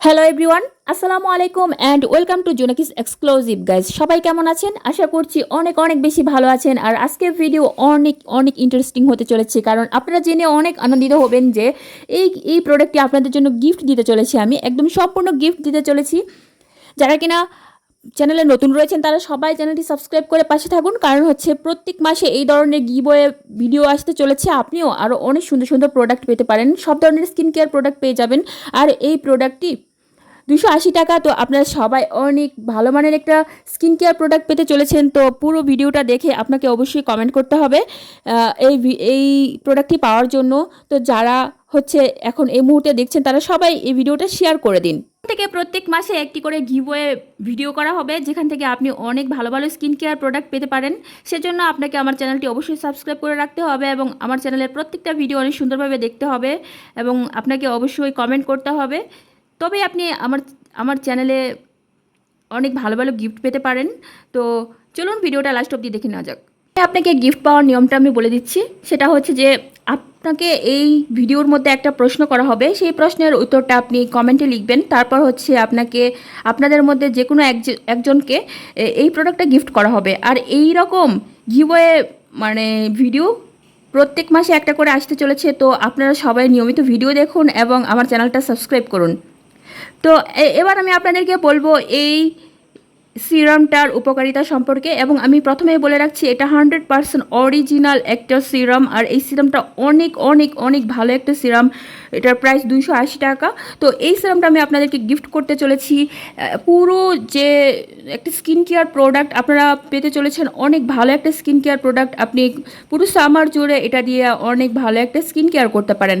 Hello everyone আসসালামু আলাইকুম and welcome to Jonaki's exclusive guys সবাই কেমন আছেন? আশা করছি অনেক অনেক বেশি ভালো আছেন। আর আজকের ভিডিও অনেক অনেক ইন্টারেস্টিং হতে চলেছে। কারণ আপনারা জেনে অনেক আনন্দিত হবেন যে এই এই প্রোডাক্টটি আপনাদের জন্য গিফট দিতে চলেছি আমি। একদম সম্পূর্ণ গিফট দিতে চলেছি। যারা কিনা চ্যানেলে নতুন রয়েছেন, তারা সবাই চ্যানেলটি সাবস্ক্রাইব করে পাশে থাকুন। কারণ হচ্ছে প্রত্যেক মাসে এই ধরনের গিবয়ে ভিডিও আসতে চলেছে। আপনিও আরও অনেক সুন্দর সুন্দর প্রোডাক্ট পেতে পারেন। সব ধরনের স্কিন কেয়ার প্রোডাক্ট পেয়ে যাবেন। আর এই প্রোডাক্টটি দুশো আশি টাকা। তো আপনারা সবাই অনেক ভালো মানের একটা স্কিন কেয়ার প্রোডাক্ট পেতে চলেছেন। তো পুরো ভিডিওটা দেখে আপনাকে অবশ্যই কমেন্ট করতে হবে। এই এই প্রোডাক্টটি পাওয়ার জন্য। তো যারা হচ্ছে এখন এই মুহূর্তে দেখছেন, তারা সবাই এই ভিডিওটা শেয়ার করে দিন। থেকে প্রত্যেক মাসে একটি করে গিভওয়ে ভিডিও করা হবে। যেখান থেকে আপনি অনেক ভালো ভালো স্কিন কেয়ার প্রোডাক্ট পেতে পারেন। সেজন্য আপনাকে আমার চ্যানেলটি অবশ্যই সাবস্ক্রাইব করে রাখতে হবে এবং আমার চ্যানেলের প্রত্যেকটা ভিডিও অনেক সুন্দরভাবে দেখতে হবে এবং আপনাকে অবশ্যই কমেন্ট করতে হবে। তবে আপনি আমার আমার চ্যানেলে অনেক ভালো ভালো গিফট পেতে পারেন। তো চলুন ভিডিওটা লাস্ট অবধি দেখে নেওয়া যাক। আপনাকে গিফট পাওয়ার নিয়মটা আমি বলে দিচ্ছি। সেটা হচ্ছে যে, আপনাকে এই ভিডিওর মধ্যে একটা প্রশ্ন করা হবে। সেই প্রশ্নের উত্তরটা আপনি কমেন্টে লিখবেন। তারপর হচ্ছে আপনাকে, আপনাদের মধ্যে যে কোনো একজ- একজনকে এই প্রোডাক্টটা গিফট করা হবে। আর এই রকম গিভওয়ে মানে ভিডিও প্রত্যেক মাসে একটা করে আসতে চলেছে। তো আপনারা সবাই নিয়মিত ভিডিও দেখুন এবং আমার চ্যানেলটা সাবস্ক্রাইব করুন। তো এবার আমি আপনাদেরকে বলব এই সিরামটার উপকারিতা সম্পর্কে, এবং আমি প্রথমেই বলে রাখছি, এটা হান্ড্রেড পারসেন্ট অরিজিনাল একটা সিরাম, আর এই সিরামটা অনেক অনেক অনেক ভালো একটা সিরাম। এটার প্রাইস দুইশো আশি টাকা। তো এই সিরামটা আমি আপনাদেরকে গিফট করতে চলেছি। পুরো যে একটা স্কিন কেয়ার প্রোডাক্ট আপনারা পেতে চলেছেন, অনেক ভালো একটা স্কিন কেয়ার প্রোডাক্ট। আপনি পুরো সামার জুড়ে এটা দিয়ে অনেক ভালো একটা স্কিন কেয়ার করতে পারেন।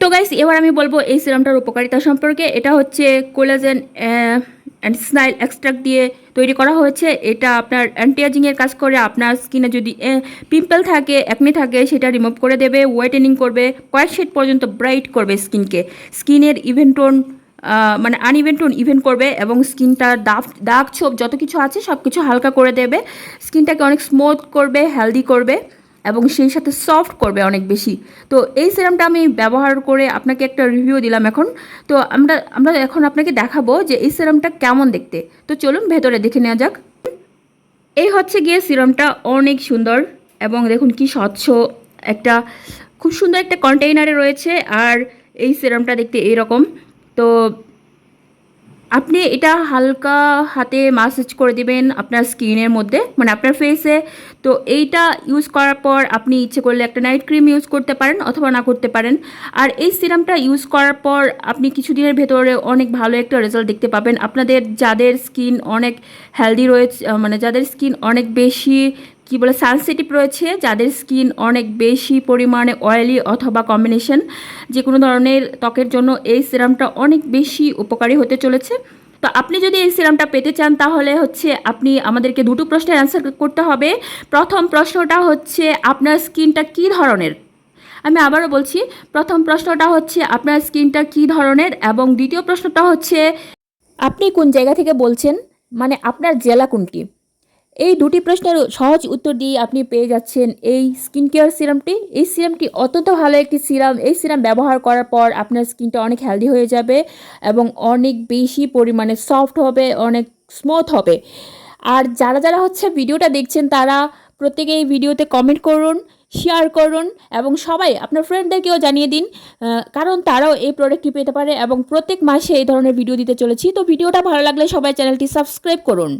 তো গাইস এবার আমি বলব এই সিরামটার উপকারিতা সম্পর্কে। এটা হচ্ছে কোলাজেন অ্যান্ড স্নাইল এক্সট্রাক্ট দিয়ে তৈরি করা হয়েছে। এটা আপনার অ্যান্টিএজিংয়ের কাজ করে। আপনার স্কিনে যদি পিম্পল থাকে একনি থাকে, সেটা রিমুভ করে দেবে হোয়াইটেনিং করবে, কয়েক শেড পর্যন্ত ব্রাইট করবে স্কিনকে স্কিনের ইভেন্টন মানে আনইভেন্টন ইভেন্ট করবে এবং স্কিনটার দাগ দাগ ছোপ যত কিছু আছে সব কিছু হালকা করে দেবে। স্কিনটাকে অনেক স্মুথ করবে হেলদি করবে। এবং সেই সাথে সফট করবে অনেক বেশি। তো এই সিরামটা আমি ব্যবহার করে আপনাকে একটা রিভিউ দিলাম এখন। তো আমরা আমরা এখন আপনাকে দেখাবো যে এই সিরামটা কেমন দেখতে। তো চলুন ভেতরে দেখে নেওয়া যাক। এই হচ্ছে গিয়ে সিরামটা অনেক সুন্দর এবং দেখুন কি স্বচ্ছ একটা, খুব সুন্দর একটা কন্টেইনারে রয়েছে আর এই সিরামটা দেখতে এইরকম তো আপনি এটা হালকা হাতে মাসাজ করে দিবেন আপনার স্কিনের মধ্যে মানে আপনার ফেসে তো এইটা ইউজ করার পর আপনি ইচ্ছে করলে একটা নাইট ক্রিম ইউজ করতে পারেন অথবা না করতে পারেন। আর এই সিরামটা ইউজ করার পর আপনি কিছুদিনের ভেতরে অনেক ভালো একটা রেজাল্ট দেখতে পাবেন। আপনাদের যাদের স্কিন অনেক হেলদি রয়েছে মানে যাদের স্কিন অনেক বেশি কি বলে সেন্সিটিভ রয়েছে, যাদের স্কিন অনেক বেশি পরিমাণে অয়েলি অথবা কম্বিনেশন যে কোনো ধরনের ত্বকের জন্য এই সিরামটা অনেক বেশি উপকারী হতে চলেছে। তো আপনি যদি এই সিরামটা পেতে চান, তাহলে হচ্ছে আপনি আমাদেরকে দুটো প্রশ্নের অ্যান্সার করতে হবে। প্রথম প্রশ্নটা হচ্ছে, আপনার স্কিনটা কী ধরনের? আমি আবারও বলছি, প্রথম প্রশ্নটা হচ্ছে, আপনার স্কিনটা কী ধরনের? এবং দ্বিতীয় প্রশ্নটা হচ্ছে, আপনি কোন জায়গা থেকে বলছেন? মানে আপনার জেলা কোনটি? এই দুটি প্রশ্নের সহজ উত্তর দিয়ে আপনি পেয়ে যাচ্ছেন এই স্কিন কেয়ার সিরামটি এই সিরামটি অত্যন্ত ভালো একটি সিরাম এই সিরাম ব্যবহার করার পর আপনার স্কিনটা অনেক হেলদি হয়ে যাবে এবং অনেক বেশি পরিমাণে সফট হবে, অনেক স্মুথ হবে। আর যারা যারা হচ্ছে ভিডিওটা দেখছেন, তারা প্রত্যেকে এই ভিডিওতে কমেন্ট করুন শেয়ার করুন এবং সবাই আপনার ফ্রেন্ডদেরকেও জানিয়ে দিন কারণ তারাও এই প্রোডাক্টটি পেতে পারে এবং প্রত্যেক মাসে এই ধরনের ভিডিও দিতে চলেছি। তো ভিডিওটা ভালো লাগলে সবাই চ্যানেলটি সাবস্ক্রাইব করুন।